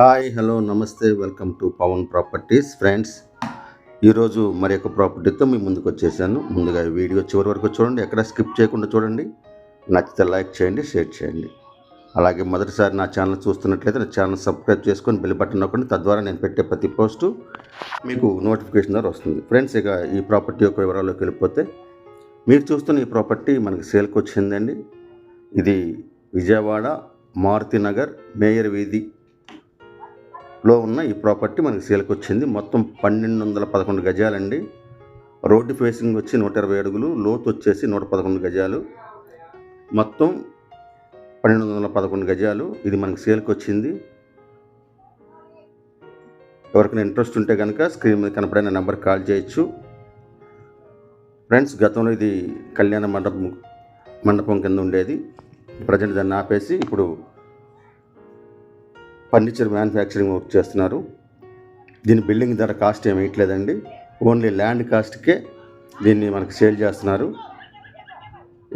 Hi hello నమస్తే welcome to Pavan properties friends. ఈరోజు మరి యొక్క ప్రాపర్టీతో మీ ముందుకు వచ్చేసాను. ముందుగా వీడియో చివరి వరకు చూడండి ఎక్కడ స్కిప్ చేయకుండా చూడండి. నచ్చితే లైక్ చేయండి షేర్ చేయండి. అలాగే మొదటిసారి నా ఛానల్ చూస్తున్నట్లయితే నా ఛానల్ సబ్స్క్రైబ్ చేసుకొని బెల్ బటన్ నొక్కండి. తద్వారా నేను పెట్టే ప్రతి పోస్టు మీకు నోటిఫికేషన్ ద్వారా వస్తుంది. ఫ్రెండ్స్ ఇక ఈ ప్రాపర్టీ యొక్క వివరాల్లోకి వెళ్ళిపోతే మీరు చూస్తున్న ఈ ప్రాపర్టీ మనకి సేల్కి వచ్చిందండి. ఇది విజయవాడ మారుతి నగర్ మేయర్ వీధి లో ఉన్న ఈ ప్రాపర్టీ మనకి సేల్కి వచ్చింది. మొత్తం పన్నెండు వందల పదకొండు గజాలండి. రోడ్డు ఫేసింగ్ వచ్చి నూట ఇరవై అడుగులు లోతు వచ్చేసి నూట పదకొండు గజాలు. మొత్తం పన్నెండు వందల పదకొండు గజాలు. ఇది మనకి సేల్కి వచ్చింది. ఎవరికైనా ఇంట్రెస్ట్ ఉంటే కనుక స్క్రీన్ మీద కనపడిన నెంబర్ కాల్ చేయొచ్చు. ఫ్రెండ్స్ గతంలో ఇది కళ్యాణ మండపం మండపం కింద ఉండేది. ప్రజెంట్ దాన్ని ఆపేసి ఇప్పుడు ఫర్నిచర్ మ్యానుఫ్యాక్చరింగ్ వర్క్ చేస్తున్నారు. దీని బిల్డింగ్ ధర కాస్ట్ ఏమి వేయట్లేదండి ఓన్లీ ల్యాండ్ కాస్ట్కే దీన్ని మనకు సేల్ చేస్తున్నారు.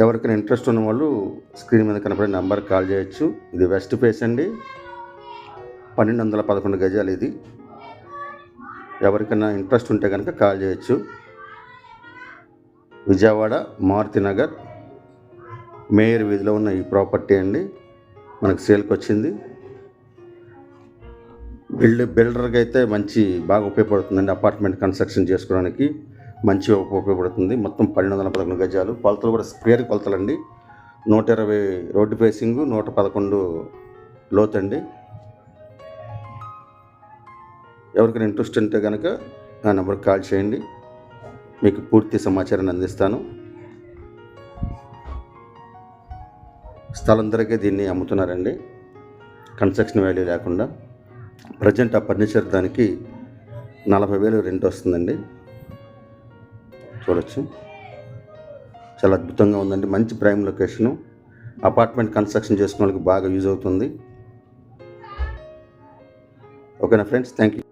ఎవరికైనా ఇంట్రెస్ట్ ఉన్న వాళ్ళు స్క్రీన్ మీద కనపడే నెంబర్ కాల్ చేయొచ్చు. ఇది వెస్ట్ ఫేస్ అండి. పన్నెండు వందల పదకొండు గజాలు ఇది. ఎవరికైనా ఇంట్రెస్ట్ ఉంటే కనుక కాల్ చేయొచ్చు. విజయవాడ మారుతి నగర్ మేయర్ వీధిలో ఉన్న ఈ ప్రాపర్టీ అండి. మనకు సేల్కి వచ్చింది. బిల్డ్ బిల్డర్కి అయితే మంచి బాగా ఉపయోగపడుతుందండి అపార్ట్మెంట్ కన్స్ట్రక్షన్ చేసుకోవడానికి. మంచిగా ఉపయోగపడుతుంది. మొత్తం పన్నెండు వందల పదకొండు గజాలు. కొలతలు కూడా స్క్వేర్ కొలతలండి. నూట ఇరవై రోడ్డు ఫేసింగ్ నూట పదకొండు లోతండి ఎవరికైనా ఇంట్రెస్ట్ ఉంటే కనుక నా నెంబర్కి కాల్ చేయండి. మీకు పూర్తి సమాచారాన్ని అందిస్తాను. స్థలం ధరకే దీన్ని అమ్ముతున్నారండి. కన్స్ట్రక్షన్ వాల్యూ లేకుండా. ప్రజెంట్ ఆ ఫర్నిచర్ దానికి నలభై వేలు రెంట్ వస్తుందండి. చూడొచ్చు. చాలా అద్భుతంగా ఉందండి. మంచి ప్రైమ్ లొకేషను. అపార్ట్మెంట్ కన్స్ట్రక్షన్ చేసుకున్న వాళ్ళకి బాగా యూజ్ అవుతుంది. ఓకేనా ఫ్రెండ్స్? Thank you